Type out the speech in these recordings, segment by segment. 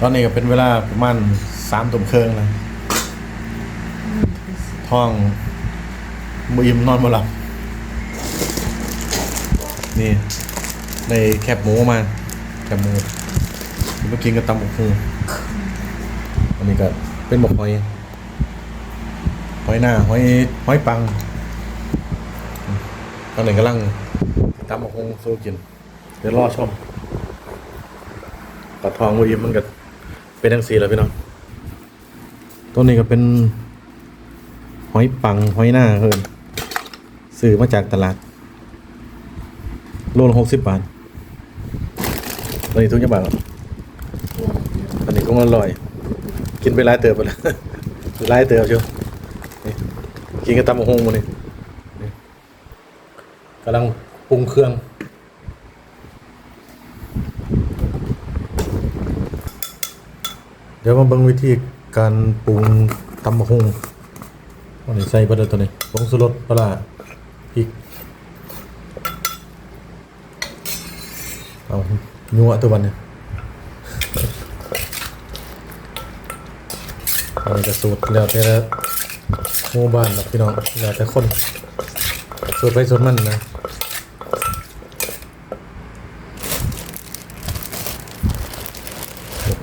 ตอนนี้ก็เป็นเวลาประมาณสามตุ่มเครื่องนะท้องมืออิ่มนอนบ่หลับ นี่ในแคบหมูมา แคบหมูเมื่อกี้ก็ตำบกฮูอันนี้ก็เป็นบกหอย หอยหน้าหอยหอยปังตอนนี้กำลังตำบกฮูสู้กิน เดี๋ยวรอชมปัดทองมืออิ่มมันก็ เป็นทั้งสีแล้วพี่น้องตัวนี้ก็เป็นหอยปังหอยหน้าเฮินซื้อมาจากตลาด โลละหกสิบบาทตอนนี้ทุกจังบาทแล้วตอนนี้ก็อร่อย กินไปหลายเติบไปแล้วหลายเติบชิวกินกับตำมะฮงมานี่นี่กำลังปรุงเครื่อง ดี๋ยวมาเบิ่งวิธีการปรุงตำมะฮงวันนี้ใส่ปลยตัวนี้ผงสุรสปลาร้าพริกเอานัวตัววันเนี่ยอันนี้จะสูตรแล้วแต่ละหมู่บ้านนะพี่น้องแล้วแต่คนสูตรไปสูตรมันนะ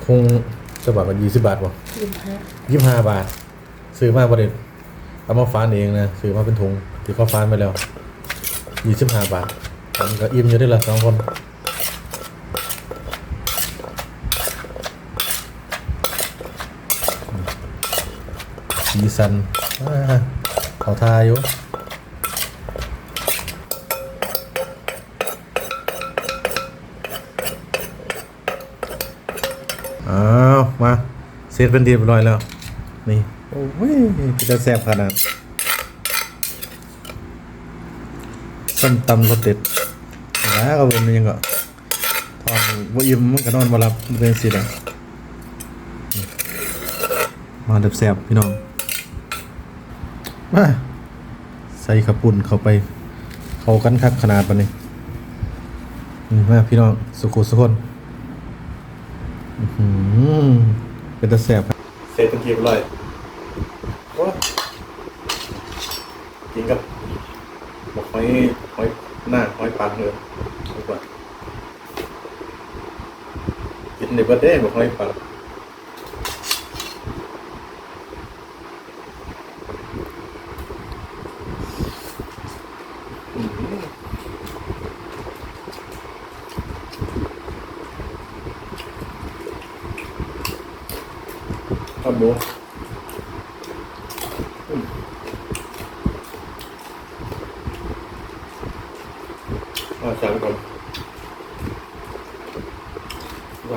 คง จะบาทกันยี่สิบบาทวะยี่สิบห้ายี่สิบห้าบาท ซื้อมาประเด็นเอามาฟานเองนะซื้อมาเป็นถุงที่เขาฟานไปแล้วยี่สิบห้าบาทมันก็อิ่มอยู่ได้ละสองคนสีสันอ่าเขาทาอยู่อ้าวมา เสร็จเป็นที่เรียบร้อยแล้ว นี่ โอ้ยจะแซ่บขนาดส้มตำรสเด็ดแล้วก็เป็นยังก็ทองบ่อิ่มมันก็นอนบ่หลับมันเป็นสิแหละมาแซ่บพี่น้องมาใส่ขปุ่นเข้าไป เข้ากันคักขนาดปานนี้นี่มาพี่น้องสุขุสุคน อื้อหือ เป็นตะแซ่บเสร็จเป็นทีเรียบร้อยโอ้กินกับบอกหอยหอยหน้าหอยปังเลยดีกว่ากินในประเทศบอกหอยปัง ข้าวหมูอืมอ่